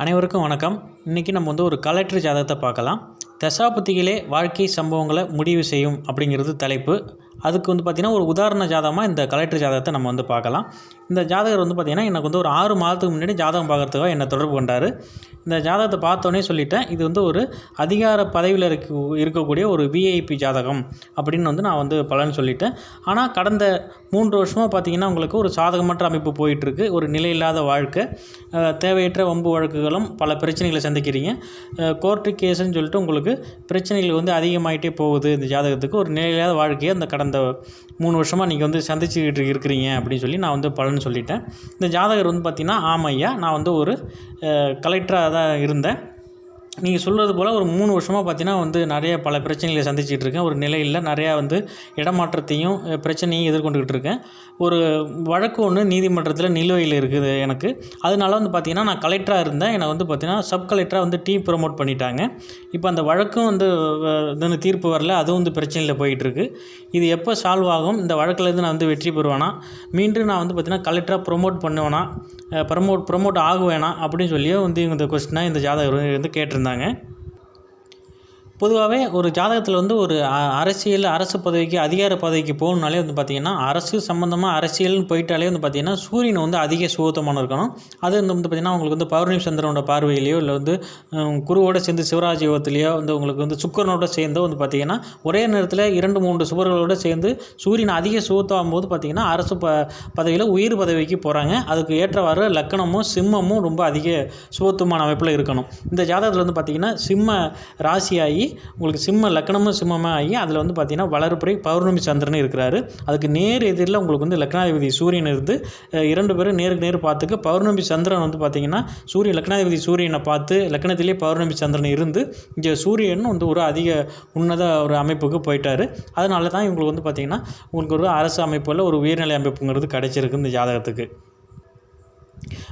அனைவருக்கும் வணக்கம். இன்றைக்கி நம்ம வந்து ஒரு கலெக்டர் ஜாதகத்தை பார்க்கலாம். தசாபதிகளே வாழ்க்கை சம்பவங்களை முடிவு செய்யும் அப்படிங்கிறது தலைப்பு. அதுக்கு வந்து பார்த்திங்கன்னா ஒரு உதாரண ஜாதகமாக இந்த கலெக்டர் ஜாதகத்தை நம்ம வந்து பார்க்கலாம். இந்த ஜாதகர் வந்து பார்த்திங்கன்னா எனக்கு வந்து ஒரு ஆறு மாதத்துக்கு முன்னாடி ஜாதகம் பார்க்குறதுக்காக என்னை தொடர்பு கொண்டார். இந்த ஜாதகத்தை பார்த்தோன்னே சொல்லிட்டேன். இது வந்து ஒரு அதிகார பதவியில் இருக்க இருக்கக்கூடிய ஒரு விஐபி ஜாதகம் அப்படின்னு வந்து நான் வந்து பலன் சொல்லிட்டேன். ஆனால் கடந்த மூன்று வருஷமாக பார்த்தீங்கன்னா உங்களுக்கு ஒரு சாதகமற்ற அமைப்பு போயிட்டுருக்கு. ஒரு நிலையில்லாத வாழ்க்கை தேவையற்ற வம்பு வழக்குகளும் பல பிரச்சனைகளை சந்திக்கிறீங்க. கோர்ட்டு கேஸுன்னு சொல்லிட்டு உங்களுக்கு பிரச்சனைகள் வந்து அதிகமாகிட்டே போகுது இந்த ஜாதகத்துக்கு. ஒரு நிலையில்லாத வாழ்க்கையை அந்த கடந்த மூணு வருஷமாக நீங்கள் வந்து சந்திச்சுக்கிட்டு இருக்கிறீங்க அப்படின்னு சொல்லி நான் வந்து பலன் சொல்லிட்டேன். இந்த ஜாதகர் வந்து பார்த்திங்கன்னா ஆமையா நான் வந்து ஒரு கலெக்டராக தான் இருந்தேன். நீங்கள் சொல்கிறது போல் ஒரு மூணு வருஷமாக பார்த்தீங்கன்னா வந்து நிறைய பல பிரச்சனைகளை சந்திச்சுட்டு இருக்கேன். ஒரு நிலையில் நிறையா வந்து இடமாற்றத்தையும் பிரச்சனையும் எதிர்கொண்டுக்கிட்டு இருக்கேன். ஒரு வழக்கு ஒன்று நீதிமன்றத்தில் நிலுவையில் இருக்குது எனக்கு. அதனால வந்து பார்த்திங்கன்னா நான் கலெக்டராக இருந்தேன். என்னை வந்து பார்த்திங்கன்னா சப் கலெக்டராக வந்து டீம் ப்ரொமோட் பண்ணிட்டாங்க. இப்போ அந்த வழக்கும் வந்து இதுன்னு தீர்ப்பு வரல. அதுவும் வந்து பிரச்சனையில் போயிட்டுருக்கு இது எப்போ சால்வ் ஆகும்? இந்த வழக்கிலேருந்து நான் வந்து வெற்றி பெறுவேனா? மீண்டும் நான் வந்து பார்த்திங்கன்னா கலெக்டராக ப்ரொமோட் பண்ணுவேனா? ப்ரமோட் ப்ரொமோட் ஆகுவேனா? அப்படின்னு சொல்லியே வந்து இந்த கொஸ்டினாக இந்த ஜாதகர் வந்து கேட்டிருந்தாங்க பொதுவாகவே ஒரு ஜாதகத்தில் வந்து ஒரு அரசியல் அரசு பதவிக்கு அதிகார பதவிக்கு போகணுனாலே வந்து பார்த்திங்கன்னா அரசு சம்மந்தமாக அரசியல்னு போயிட்டாலே வந்து பார்த்திங்கன்னா சூரியன் வந்து அதிக சுகத்தமான இருக்கணும். அது வந்து வந்து பார்த்திங்கன்னா உங்களுக்கு வந்து பௌர்ணமி சந்திரனோட பார்வையிலையோ இல்லை வந்து குருவோட சேர்ந்து சிவராஜ் யோகத்திலையோ வந்து உங்களுக்கு வந்து சுக்கரனோட சேர்ந்தோ வந்து பார்த்திங்கன்னா ஒரே நேரத்தில் இரண்டு மூன்று சுவர்களோட சேர்ந்து சூரியன் அதிக சுகத்தாகும் போது பார்த்திங்கன்னா அரசு ப பதவியில் உயிர் பதவிக்கு போகிறாங்க அதுக்கு ஏற்றவாறு லக்கணமும் சிம்மமும் ரொம்ப அதிக சுகத்துவமான அமைப்பில் இருக்கணும். இந்த ஜாதகத்தில் வந்து பார்த்திங்கன்னா சிம்ம ராசியாகி உங்களுக்கு சிம்ம லக்கணமும் சிம்மமாக ஆகி அதில் வந்து பார்த்திங்கன்னா வளர்ப்புறை பௌர்ணமி சந்திரன் இருக்கிறாரு. அதுக்கு நேர் எதிரில் உங்களுக்கு வந்து லக்னாதிபதி சூரியன் இருந்து இரண்டு பேரும் நேருக்கு நேர் பார்த்துக்க பௌர்ணமி சந்திரன் வந்து பார்த்திங்கன்னா சூரியன் லக்னாதிபதி சூரியனை பார்த்து லக்னத்திலே பௌர்ணமி சந்திரன் இருந்து இங்கே சூரியன் வந்து ஒரு அதிக உன்னத ஒரு அமைப்புக்கு போயிட்டார். அதனால தான் இவங்களுக்கு வந்து பார்த்திங்கன்னா உங்களுக்கு ஒரு அரசு அமைப்பில் ஒரு உயர்நிலை அமைப்புங்கிறது கிடச்சிருக்கு இந்த ஜாதகத்துக்கு.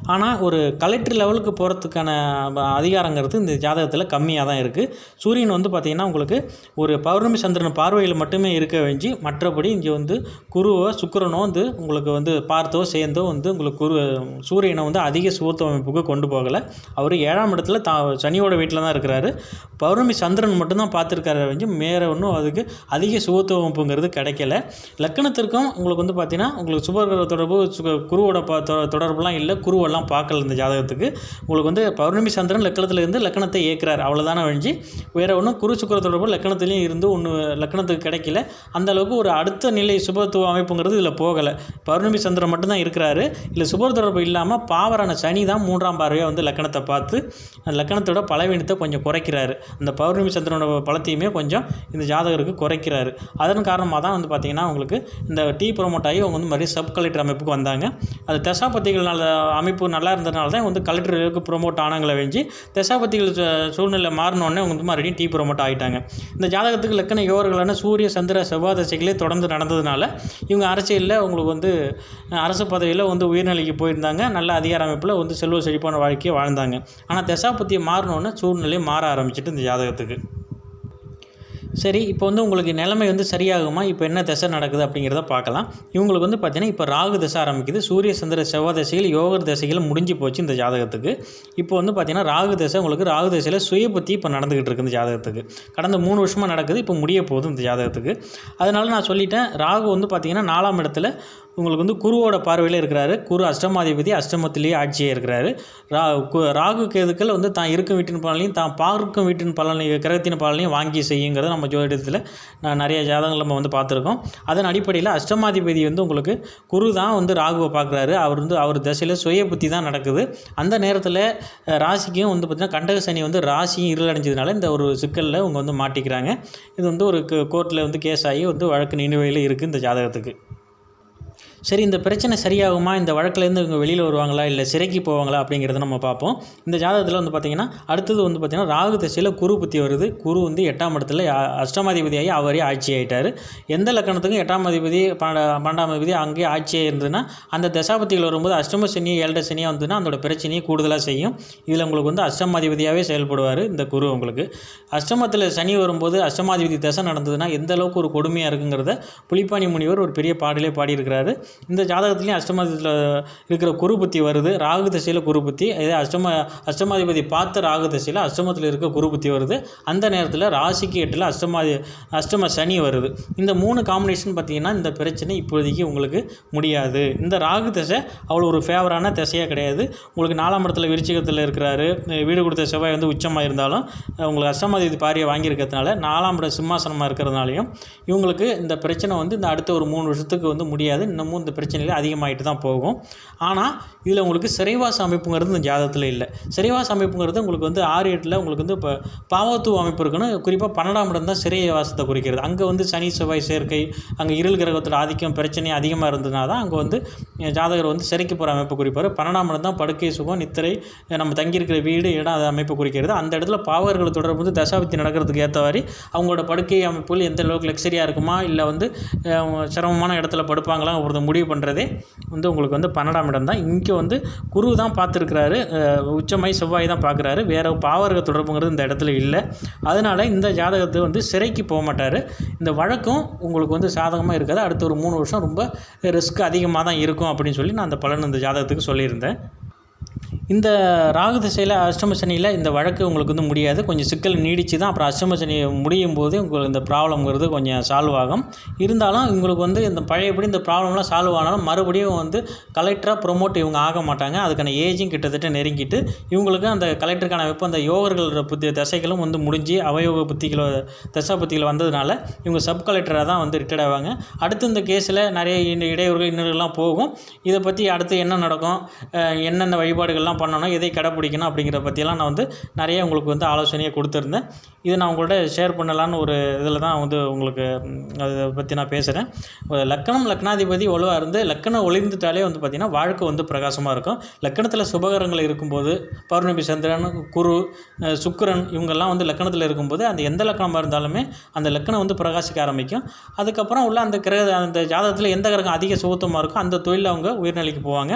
ஆனால் ஒரு கலெக்டர் லெவலுக்கு போகிறதுக்கான அதிகாரங்கிறது இந்த ஜாதகத்தில் கம்மியாக தான் இருக்குது சூரியன் வந்து பார்த்திங்கன்னா உங்களுக்கு ஒரு பௌர்ணமி சந்திரன் பார்வையில் மட்டுமே இருக்க வேண்டி மற்றபடி இங்கே வந்து குருவோ சுக்கிரனோ வந்து உங்களுக்கு வந்து பார்த்தோ சேர்ந்தோ வந்து உங்களுக்கு குரு சூரியனை வந்து அதிக சுகத்துவ அமைப்புக்கு கொண்டு போகலை. அவர் ஏழாம் இடத்துல தா சனியோட வீட்டில் தான் இருக்கிறாரு. பௌர்ணமி சந்திரன் மட்டும்தான் பார்த்துருக்காரு வேண்டி மேலே ஒன்றும் அதுக்கு அதிக சுகத்துவ அமைப்புங்கிறது கிடைக்கல. லக்கணத்திற்கும் உங்களுக்கு வந்து பார்த்திங்கன்னா உங்களுக்கு சுபகிரக தொடர்பு சுக குருவோட தொ- தொடர்புலாம் இல்லை. குருவெல்லாம் பார்க்கல இந்த ஜாதகத்துக்கு. உங்களுக்கு வந்து பௌர்ணமி சந்திரன் லக்கணத்தில் இருந்து லக்கணத்தை இயக்குறாரு அவ்வளோதானே வழிஞ்சு வேறு ஒன்றும் குரு சுக்கர தொடர்பு லக்கணத்துலேயும் இருந்து ஒன்று லக்கணத்துக்கு கிடைக்கல. அந்தளவுக்கு ஒரு அடுத்த நிலை சுபத்துவ அமைப்புங்கிறது இதில் போகலை. பௌர்ணமி சந்திரன் மட்டும்தான் இருக்கிறாரு. இல்லை சுபர் தொடர்பு இல்லாமல் பாவரான சனி தான் மூன்றாம் பார்வையாக வந்து லக்கணத்தை பார்த்து அந்த லக்கணத்தோட பலவீனத்தை கொஞ்சம் குறைக்கிறாரு. அந்த பௌர்ணமி சந்திரனோட பலத்தையுமே கொஞ்சம் இந்த ஜாதகருக்கு குறைக்கிறாரு. அதன் காரணமாக தான் வந்து பார்த்திங்கன்னா உங்களுக்கு இந்த டீ ப்ரொமோட் ஆகி அவங்க வந்து மறுபடியும் சப் கலெக்டர் அமைப்புக்கு வந்தாங்க. அது தசாபதிகள் அமைப்பு நல்லா இருந்ததுனால தான் வந்து கலெக்டருக்கு ப்ரொமோட் ஆனாங்களே வெஞ்சு தசாபதிகள் சூழ்நிலை மாறினோடனே அவங்க வந்து மறுபடியும் டீ ப்ரொமோட் ஆகிட்டாங்க இந்த ஜாதகத்துக்கு லக்கண யோகர்களான சூரிய சந்திர செவ்வாய் தசைகளே தொடர்ந்து நடந்ததுனால இவங்க அரசியலில் அவங்களுக்கு வந்து அரசு பதவியில் வந்து உயர்நிலைக்கு போயிருந்தாங்க. நல்ல அதிகார அமைப்பில் வந்து செல்வ செழிப்பான வாழ்க்கையை வாழ்ந்தாங்க. ஆனால் தசாபத்தியை மாறினோன்னே சூழ்நிலையை மாற ஆரம்பிச்சிட்டு இந்த ஜாதகத்துக்கு. சரி இப்போ வந்து உங்களுக்கு நிலைமை வந்து சரியாகுமா? இப்போ என்ன திசை நடக்குது அப்படிங்கிறத பார்க்கலாம். இவங்களுக்கு வந்து பார்த்தீங்கன்னா இப்போ ராகு திசை ஆரம்பிக்குது. சூரிய சந்திர செவ்வாய் திசைகள் யோகர் திசைகள் முடிஞ்சு போச்சு இந்த ஜாதகத்துக்கு. இப்போ வந்து பார்த்தீங்கன்னா ராகு திசை உங்களுக்கு ராகு திசையில் சுய புத்தி இப்போ நடந்துக்கிட்டு இருக்கு இந்த ஜாதகத்துக்கு. கடந்த மூணு வருஷமாக நடக்குது இப்போ முடிய போகுது இந்த ஜாதகத்துக்கு. அதனால நான் சொல்லிட்டேன் ராகு வந்து பார்த்தீங்கன்னா நாலாம் இடத்துல உங்களுக்கு வந்து குருவோட பார்வையில் இருக்கிறாரு. குரு அஷ்டமாதிபதி அஷ்டமத்திலேயே ஆட்சியே இருக்கிறாரு. ரா கு- ராகு கேதுக்கள் வந்து தான் இருக்கும் வீட்டின் பலனையும் தான் பார்க்கும் வீட்டின் பலனையும் கிரகத்தின் பலனையும் வாங்கி செய்யுங்கிறத நம்ம ஜோதிடத்தில் நான் நிறைய ஜாதகங்கள் நம்ம வந்து பார்த்துருக்கோம். அதன் அடிப்படையில் அஷ்டமாதிபதி வந்து உங்களுக்கு குரு தான் வந்து ராகுவை பார்க்குறாரு. அவர் வந்து அவர் தசையில் சுய புத்தி தான் நடக்குது. அந்த நேரத்தில் ராசிக்கும் வந்து பார்த்திங்கன்னா கண்டக சனி வந்து ராசியும் இருளடைஞ்சதுனால இந்த ஒரு சிக்கலில் அவங்க வந்து மாட்டிக்கிறாங்க. இது வந்து ஒரு கோர்ட்டில் வந்து கேஸ் ஆகி வந்து வழக்கு நிலுவையில் இருக்குது இந்த ஜாதகத்துக்கு. சரி இந்த பிரச்சனை சரியாகுமா? இந்த வழக்குலேருந்து இவங்க வெளியில் வருவாங்களா? இல்லை சிறைக்கு போவாங்களா? அப்படிங்கிறத நம்ம பார்ப்போம். இந்த ஜாதகத்தில் வந்து பார்த்திங்கன்னா அடுத்தது வந்து பார்த்திங்கன்னா ராகு திசையில் குரு புத்தி வருது. குரு வந்து எட்டாம் இடத்துல அஷ்டமாதிபதியாகி அவரே ஆட்சி ஆகிட்டார் எந்த லக்கணத்துக்கும் எட்டாம் அதிபதி பன்னெண்டா- பன்னெண்டாம் அதிபதி அங்கேயே ஆட்சியாக இருந்ததுன்னா அந்த தசாபதிகள் வரும்போது அஷ்டம சனி ஏழரை சனியாக வந்ததுன்னா அதோட பிரச்சனையை கூடுதலாக செய்யும். இதில் உங்களுக்கு வந்து அஷ்டமாதிபதியாகவே செயல்படுவார் இந்த குரு உங்களுக்கு. அஷ்டமத்தில் சனி வரும்போது அஷ்டமாதிபதி தசை நடந்ததுன்னா எந்த அளவுக்கு ஒரு கொடுமையாக இருக்குங்கிறத புலிப்பாணி முனிவர் ஒரு பெரிய பாடலே பாடியிருக்கிறாரு. இந்த ஜாதகத்துலேயும் அஷ்டமத்தில் இருக்கிற குரு புத்தி வருது. ராகு திசையில் குரு புத்தி. இதே அஷ்டம அஷ்டமாதிபதி பார்த்த ராகு திசையில் அஷ்டமத்தில் இருக்க குரு புத்தி வருது. அந்த நேரத்தில் ராசிக்கு எட்டில் அஷ்டமாதி அஷ்டம சனி வருது. இந்த மூணு காம்பினேஷன் பார்த்தீங்கன்னா இந்த பிரச்சனை இப்போதைக்கு உங்களுக்கு முடியாது. இந்த ராகு திசை அவ்வளோ ஒரு ஃபேவரான திசையாக கிடையாது. உங்களுக்கு நாலாம் இடத்துல விருச்சிகத்தில் இருக்கிறாரு. வீடு கொடுத்த செவ்வாய் வந்து உச்சமாக இருந்தாலும் உங்களுக்கு அஷ்டமாதிபதி பாரியை வாங்கியிருக்கிறதுனால நாலாம் இட சிம்மாசனமாக இருக்கிறதுனாலையும் இவங்களுக்கு இந்த பிரச்சனை வந்து இந்த அடுத்த ஒரு மூணு வருஷத்துக்கு வந்து முடியாது. இந்த பிரச்சனையில் அதிகமாகிட்டு தான் போகும். ஆனால் இதில் உங்களுக்கு சிறைவாச அமைப்புங்கிறது இந்த ஜாதகத்தில் இல்லை. சிறைவாச அமைப்புங்கிறது உங்களுக்கு வந்து ஆறு எட்டில் உங்களுக்கு வந்து இப்போ பாவத்துவ அமைப்பு இருக்குன்னு குறிப்பாக பன்னெண்டாம் இடம் தான் சிறை வாசத்தை குறிக்கிறது. அங்கே வந்து சனி செவ்வாய் சேர்க்கை அங்கே இருள் கிரகத்தில் ஆதிக்கம் பிரச்சனை அதிகமாக இருந்ததுனால தான் அங்கே வந்து ஜாதகர் வந்து சிறைக்கு போகிற அமைப்பு குறிப்பார். பன்னெண்டாம் இடம் தான் படுக்கை சுகம் நித்திரை நம்ம தங்கியிருக்கிற வீடு இடம் அது அமைப்பு குறிக்கிறது. அந்த இடத்துல பாவர்கள் தொடர்பு வந்து தசாபத்தி நடக்கிறதுக்கு ஏற்ற மாதிரி அவங்களோட படுக்கை அமைப்புகள் எந்த அளவுக்கு லக்ஸரியாக இருக்குமா? இல்லை வந்து சிரமமான இடத்துல படுப்பாங்களா ஒருத்தர் முடிவு பண்ணுறதே வந்து உங்களுக்கு வந்து பன்னெண்டாம் இடம் தான். இங்கே வந்து குரு தான் பார்த்துருக்குறாரு. உச்சமாய் செவ்வாய் தான் பார்க்குறாரு. வேறு பாவர்க தொடர்புங்கிறது இந்த இடத்துல இல்லை. அதனால் இந்த ஜாதகத்தை வந்து சிறைக்கு போக மாட்டார். இந்த வழக்கம் உங்களுக்கு வந்து சாதகமாக இருக்காது. அடுத்த ஒரு மூணு வருஷம் ரொம்ப ரிஸ்க் அதிகமாக தான் இருக்கும் அப்படின்னு சொல்லி நான் அந்த பலன் இந்த ஜாதகத்துக்கு சொல்லியிருந்தேன். இந்த ராகு திசையில் அஷ்டம சனியில் இந்த வழக்கு உங்களுக்கு வந்து முடியாது. கொஞ்சம் சிக்கல் நீடிச்சு தான் அப்புறம் அஷ்டம சனி முடியும் போது உங்களுக்கு இந்த ப்ராப்ளம்ங்கிறது கொஞ்சம் சால்வ் ஆகும். இருந்தாலும் உங்களுக்கு வந்து இந்த பழையபடி இந்த ப்ராப்ளம்லாம் சால்வ் ஆனாலும் மறுபடியும் வந்து கலெக்டராக ப்ரொமோட் இவங்க ஆக மாட்டாங்க. அதுக்கான ஏஜும் கிட்டத்தட்ட நெருங்கிட்டு இவங்களுக்கு அந்த கலெக்டருக்கான வெப்பம் அந்த யோகர்களோட புத்தி தசைகளும் வந்து முடிஞ்சு அவயோக புத்திகளோ தசா புத்திகள் வந்ததுனால இவங்க சப் கலெக்டராக தான் வந்து ரிட்டையர்ட் ஆவாங்க. அடுத்து இந்த கேஸில் நிறைய இடையூறுகள் இன்னொருலாம் போகும். இதை பற்றி அடுத்து என்ன நடக்கும்? என்னென்ன வழிபாடுகள்லாம் பண்ணணும் எதை கடைப்பிடிக்கணும் அப்படிங்கிறத பற்றியெல்லாம் நான் வந்து நிறைய உங்களுக்கு வந்து ஆலோசனையை கொடுத்துருந்தேன். இது நான் உங்கள்கிட்ட ஷேர் பண்ணலான்னு ஒரு இதில் தான் வந்து உங்களுக்கு அதை பற்றி நான் பேசுகிறேன் லக்கணம் லக்னாதிபதி ஒழுவாக இருந்து லக்கணம் ஒளிர்ந்துட்டாலே வந்து பார்த்திங்கன்னா வாழ்க்கை வந்து பிரகாசமாக இருக்கும். லக்கணத்தில் சுபகரங்கள் இருக்கும்போது பௌர்ணமி சந்திரன் குரு சுக்கரன் இவங்கெல்லாம் வந்து லக்கணத்தில் இருக்கும்போது அந்த எந்த லக்கணமாக இருந்தாலுமே அந்த லக்கணம் வந்து பிரகாசிக்க ஆரம்பிக்கும். அதுக்கப்புறம் உள்ள அந்த கிரக அந்த ஜாதகத்தில் எந்த கிரகம் அதிக சுகத்தமாக இருக்கோ அந்த தொழிலில் அவங்க உயிர்நிலைக்கு போவாங்க.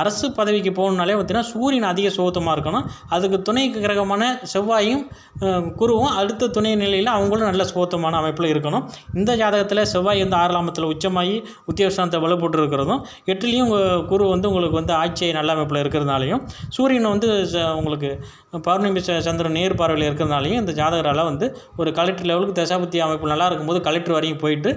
அரசு பதவிக்கு போகணுன்னாலே பார்த்திங்கன்னா சூரியன் அதிக சுகத்தமாக இருக்கணும். அதுக்கு துணை கிரகமான செவ்வாயும் குருவும் அடுத்த துணை நிலையில் அவங்களும் நல்ல சுகத்தமான அமைப்பில் இருக்கணும். இந்த ஜாதகத்தில் செவ்வாய் வந்து ஆறாமத்தில் உச்சமாகி உத்தியோகஸ்தானத்தை வலுப்பட்டு இருக்கிறதும் எட்டுலேயும் குரு வந்து உங்களுக்கு வந்து ஆட்சியை நல்ல அமைப்பில் இருக்கிறதுனாலையும் சூரியன் வந்து உங்களுக்கு பௌர்ணமி சந்திரன் நேர் பார்வையில் இருக்கிறதுனாலையும் இந்த ஜாதகரால் வந்து ஒரு கலெக்டர் லெவலுக்கு தசாபத்தி அமைப்பு நல்லா இருக்கும்போது கலெக்டர் வரையும் போயிட்டு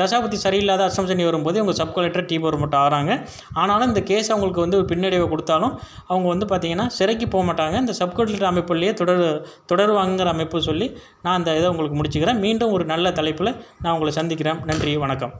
தசாபத்தி சரியில்லாத அசம்சனி வரும்போது இவங்க சப் கலெக்டர் டீ மட்டும் ஆகிறாங்க. ஆனாலும் இந்த கேஸ் அவங்களுக்கு வந்து பின்னடைவை கொடுத்தாலும் அவங்க அவங்க வந்து பார்த்திங்கன்னா சிறைக்கு போக மாட்டாங்க. இந்த சப்கல்டர் அமைப்புலேயே தொடர் தொடருவாங்கிற அமைப்பு சொல்லி நான் அந்த இதை உங்களுக்கு முடிச்சுக்கிறேன். மீண்டும் ஒரு நல்ல தலைப்பில் நான் உங்களை சந்திக்கிறேன். நன்றி வணக்கம்.